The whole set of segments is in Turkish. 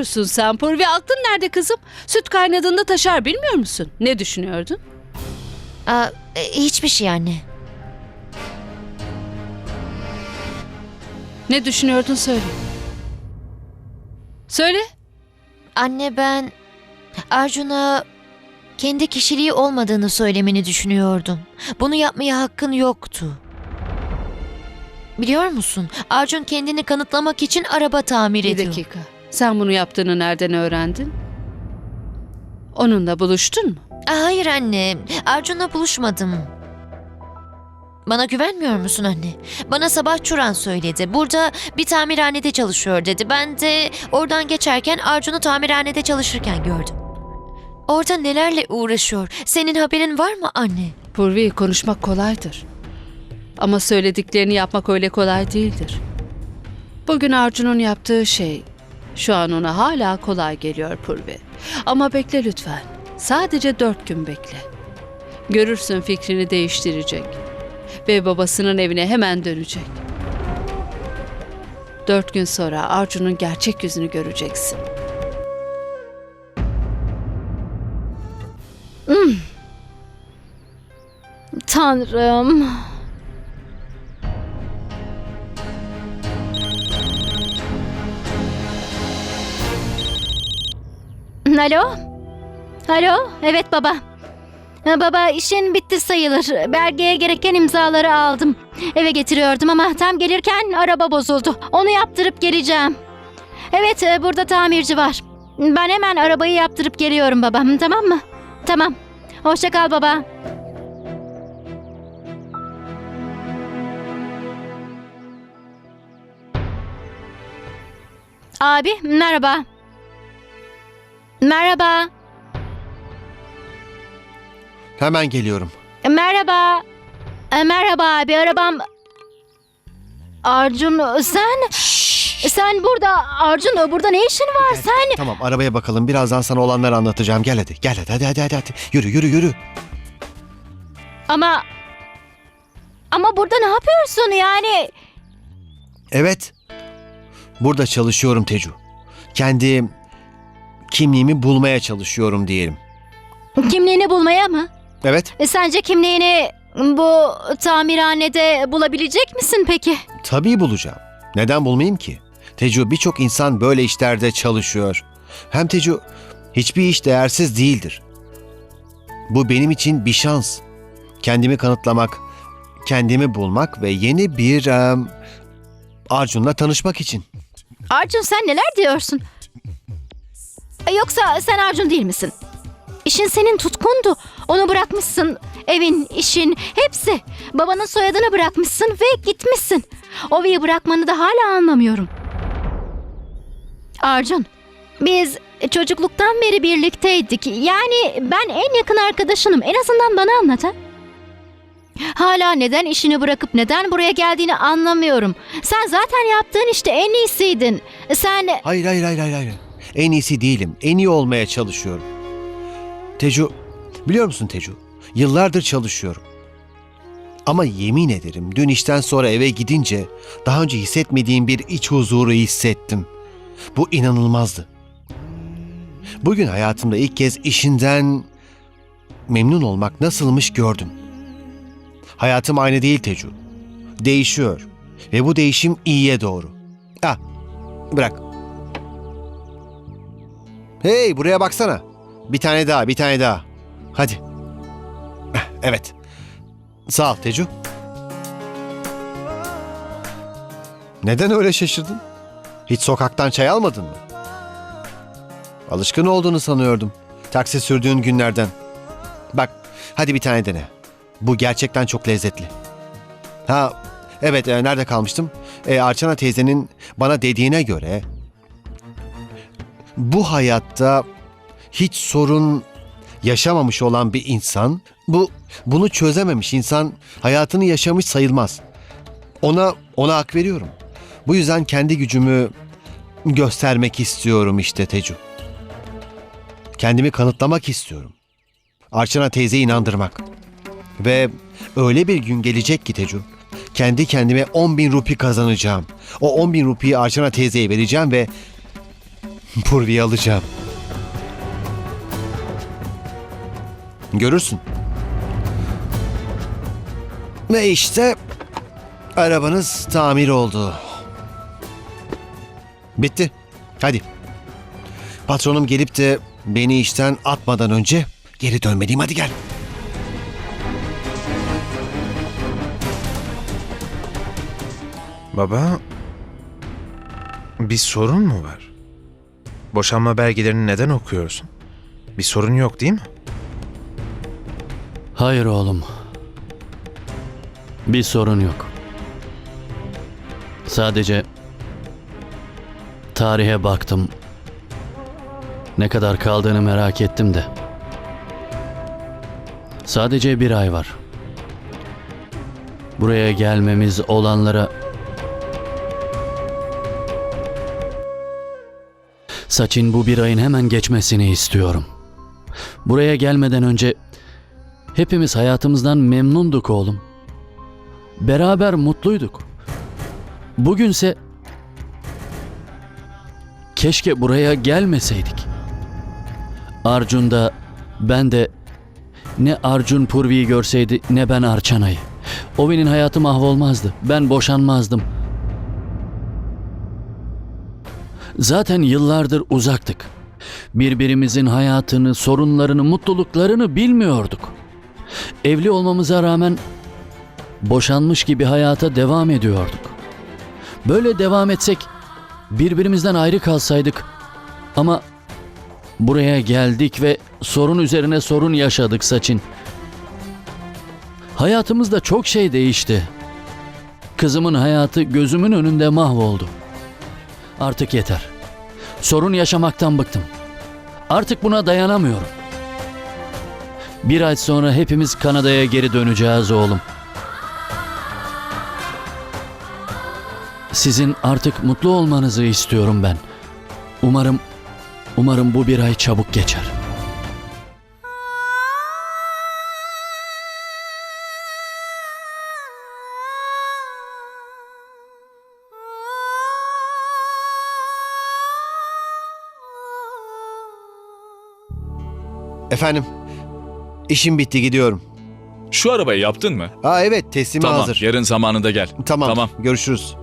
yapıyorsun sen Purvi? Aklın nerede kızım? Süt kaynadığında taşar bilmiyor musun? Ne düşünüyordun? Aa, e, hiçbir şey anne. Ne düşünüyordun söyle. Söyle. Anne ben Arjun'a kendi kişiliği olmadığını söylemeni düşünüyordum. Bunu yapmaya hakkın yoktu. Biliyor musun? Arjun kendini kanıtlamak için araba tamir Bir ediyor. dakika. Sen bunu yaptığını nereden öğrendin? Onunla buluştun mu? Aa, Hayır anne. Arjun'la buluşmadım. Bana güvenmiyor musun anne? Bana sabah Çuran söyledi. Burada bir tamirhanede çalışıyor dedi. Ben de oradan geçerken Arjun'u tamirhanede çalışırken gördüm. Orada nelerle uğraşıyor? Senin haberin var mı anne? Purvi konuşmak kolaydır. Ama söylediklerini yapmak öyle kolay değildir. Bugün Arjun'un yaptığı şey şu an ona hala kolay geliyor Purvi. Ama bekle lütfen. Sadece dört gün bekle. Görürsün fikrini değiştirecek. Ve babasının evine hemen dönecek. Dört gün sonra Arjun'un gerçek yüzünü göreceksin. Tanrım. Alo? Alo? Evet baba. Baba işin bitti sayılır. Belgeye gereken imzaları aldım. Eve getiriyordum ama tam gelirken araba bozuldu. Onu yaptırıp geleceğim. Evet e, burada tamirci var. Ben hemen arabayı yaptırıp geliyorum baba. Hı, Tamam mı? Tamam. Hoşça kal baba. Abi merhaba. Merhaba. Hemen geliyorum. Merhaba. E, merhaba abi arabam. Arjun sen sen burada Arjun burada ne işin var sen? Tamam arabaya bakalım. Birazdan sana olanları anlatacağım. Gel hadi. Gel hadi hadi hadi hadi. hadi. Yürü yürü yürü. Ama ama burada ne yapıyorsun yani? Evet. Burada çalışıyorum Tecu. Kendi kimliğimi bulmaya çalışıyorum diyelim. Kimliğini bulmaya mı? Evet. E, sence kimliğini bu tamirhanede bulabilecek misin peki? Tabii bulacağım. Neden bulmayayım ki? Tecu birçok insan böyle işlerde çalışıyor. Hem Tecu hiçbir iş değersiz değildir. Bu benim için bir şans. Kendimi kanıtlamak, kendimi bulmak ve yeni bir em, Arjun'la tanışmak için. Arjun sen neler diyorsun? Yoksa sen Arjun değil misin? İşin senin tutkundu. Onu bırakmışsın. Evin, işin, hepsi. Babanın soyadını bırakmışsın ve gitmişsin. Ovi'yi bırakmanı da hala anlamıyorum. Arjun, biz çocukluktan beri birlikteydik. Yani ben en yakın arkadaşınım. En azından bana anlat ha. Hala neden işini bırakıp neden buraya geldiğini anlamıyorum. Sen zaten yaptığın işte en iyisiydin. Sen Hayır hayır hayır hayır. hayır. En iyisi değilim. En iyi olmaya çalışıyorum. Tecu, biliyor musun Tecu? Yıllardır çalışıyorum. Ama yemin ederim dün işten sonra eve gidince daha önce hissetmediğim bir iç huzuru hissettim. Bu inanılmazdı. Bugün hayatımda ilk kez işinden memnun olmak nasılmış gördüm. Hayatım aynı değil Tecu. Değişiyor. Ve bu değişim iyiye doğru. Ah, bırak. Hey buraya baksana. Bir tane daha, bir tane daha. Hadi. Evet. Sağ ol Tecu. Neden öyle şaşırdın? Hiç sokaktan çay almadın mı? Alışkın olduğunu sanıyordum. Taksi sürdüğün günlerden. Bak, hadi bir tane dene. Bu gerçekten çok lezzetli. Ha, evet, e, nerede kalmıştım? E, Arçana teyzenin bana dediğine göre bu hayatta hiç sorun yaşamamış olan bir insan, bu bunu çözememiş insan hayatını yaşamış sayılmaz. Ona ona hak veriyorum. Bu yüzden kendi gücümü göstermek istiyorum işte Tecu. Kendimi kanıtlamak istiyorum. Arçana teyzeyi inandırmak. Ve öyle bir gün gelecek ki Tecu, kendi kendime 10 bin rupi kazanacağım. O 10 bin rupiyi Arçana teyzeye vereceğim ve Purvi'yi alacağım. Görürsün. Ve işte arabanız tamir oldu. Bitti. Hadi. Patronum gelip de beni işten atmadan önce geri dönmeliyim. Hadi gel. Baba, bir sorun mu var? Boşanma belgelerini neden okuyorsun? Bir sorun yok değil mi? Hayır oğlum. Bir sorun yok. Sadece tarihe baktım. Ne kadar kaldığını merak ettim de. Sadece bir ay var. Buraya gelmemiz olanlara Saçın bu bir ayın hemen geçmesini istiyorum. Buraya gelmeden önce Hepimiz hayatımızdan memnunduk oğlum. Beraber mutluyduk. Bugünse keşke buraya gelmeseydik. Arjun da ben de ne Arjun Purvi'yi görseydi ne ben Arçana'yı. Ovi'nin hayatı mahvolmazdı. Ben boşanmazdım. Zaten yıllardır uzaktık. Birbirimizin hayatını, sorunlarını, mutluluklarını bilmiyorduk. Evli olmamıza rağmen boşanmış gibi hayata devam ediyorduk. Böyle devam etsek birbirimizden ayrı kalsaydık ama buraya geldik ve sorun üzerine sorun yaşadık Saçin. Hayatımızda çok şey değişti. Kızımın hayatı gözümün önünde mahvoldu. Artık yeter. Sorun yaşamaktan bıktım. Artık buna dayanamıyorum. Bir ay sonra hepimiz Kanada'ya geri döneceğiz oğlum. Sizin artık mutlu olmanızı istiyorum ben. Umarım, umarım bu bir ay çabuk geçer. Efendim. İşim bitti gidiyorum. Şu arabayı yaptın mı? Aa evet teslimi tamam, hazır. yarın zamanında gel. Tamam. Tamam. Görüşürüz.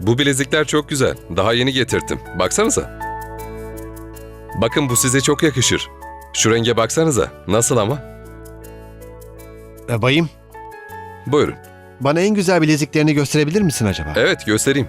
Bu bilezikler çok güzel. Daha yeni getirttim. Baksanıza. Bakın bu size çok yakışır. Şu renge baksanıza. Nasıl ama? E, bayım Buyurun. bana en güzel bileziklerini gösterebilir misin acaba? Evet göstereyim.